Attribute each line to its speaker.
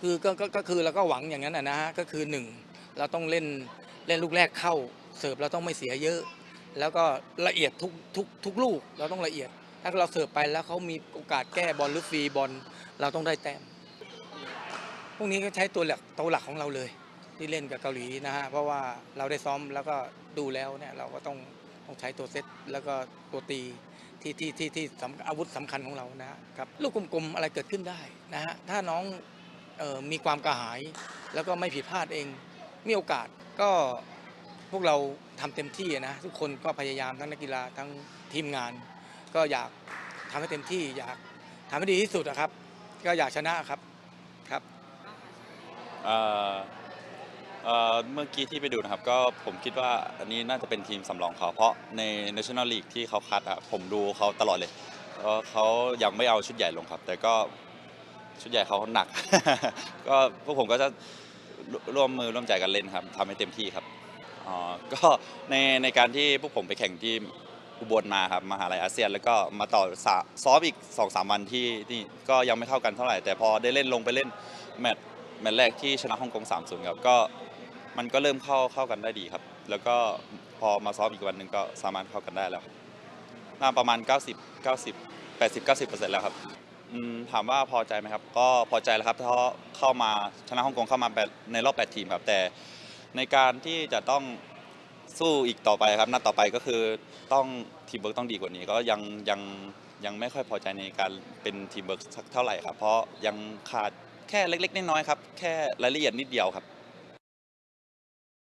Speaker 1: คือก็ก็ก็คือเราก็หวังอย่างนั้นนะนะฮะก็คือหนึ่งเราต้องเล่นเล่นลูกแรกเข้า เสิร์ฟเราต้องไม่เสียเยอะ แล้วก็ละเอียดทุกทุกทุกลูกเราต้องละเอียด ถ้าเราเสิร์ฟไปแล้วเขามีโอกาสแก้บอลหรือฟรีบอลเราต้องได้แต้มพวกนี้ก็ใช้ตัวหลักตัวหลักของเราเลย ที่เล่นกับเกาหลีนะฮะเพราะว่าเราได้ซ้อมแล้วก็ดูแล้วเนี่ยเราก็ต้องต้องใช้ตัวเซตแล้วก็ตัวตีที่ที่ที่ที่สำอาวุธสำคัญของเรานะครับลูกกลมๆอะไรเกิดขึ้นได้นะฮะถ้าน้อง มีความกระหาย แล้วก็ไม่ผิดพลาดเอง มีโอกาสก็พวกเราทำเต็มที่นะ ทุกคนก็พยายามทั้งนักกีฬาทั้งทีมงาน ก็อยากทำให้เต็มที่อยากทำให้ดีที่สุดนะครับ ก็อยากชนะครับครับ
Speaker 2: เเมื่อกี้ที่ไปดูนะครับก็ผมคิดว่าอันนี้น่าจะเป็นทีมสำรองเขาเพราะใน National League ที่เขาคัดอะผมดูเขาตลอดเลยเขายังไม่เอาชุดใหญ่ลงครับ แต่ก็ ชุดใหญ่เขาหนัก ก็พวกผมก็จะร่วมมือร่วมใจกันเล่นครับทำให้เต็มที่ครับอ๋อก็ในในการที่พวกผมไปแข่งที่อุบลมาครับมหาลัยอาเซียน แล้วก็มาต่อสาซ้อมอีก2อสาวันที่นี่ก็ยังไม่เท่ากันเท่าไหร่ แต่พอได้เล่นลงไปเล่นแมตช์แมตช์แรกที่ชนะฮ่องกง3-0ครับก็มันก็เริ่มเข้าเข้ากันได้ดีครับ แล้วก็พอมาซ้อมอีกวันหนึ่งก็สามารถเข้ากันได้แล้วครับน่าประมาณ 90 90 80 90แล้วครับ อืมถามว่าพอใจไหมครับ ก็พอใจแล้วครับเพราะเข้ามาชนะฮ่องกงเข้ามาแบบในรอบ 8 ทีมครับแต่ในการที่จะต้องสู้อีกต่อไปครับนัดต่อไปก็คือต้องทีมเวิร์กต้องดีกว่านี้ ก็ยังยังยังไม่ค่อยพอใจในการเป็นทีมเวิร์กสักเท่าไหร่ครับเพราะยังขาดแค่เล็กๆน้อยๆครับแค่รายละเอียดนิดเดียวครับ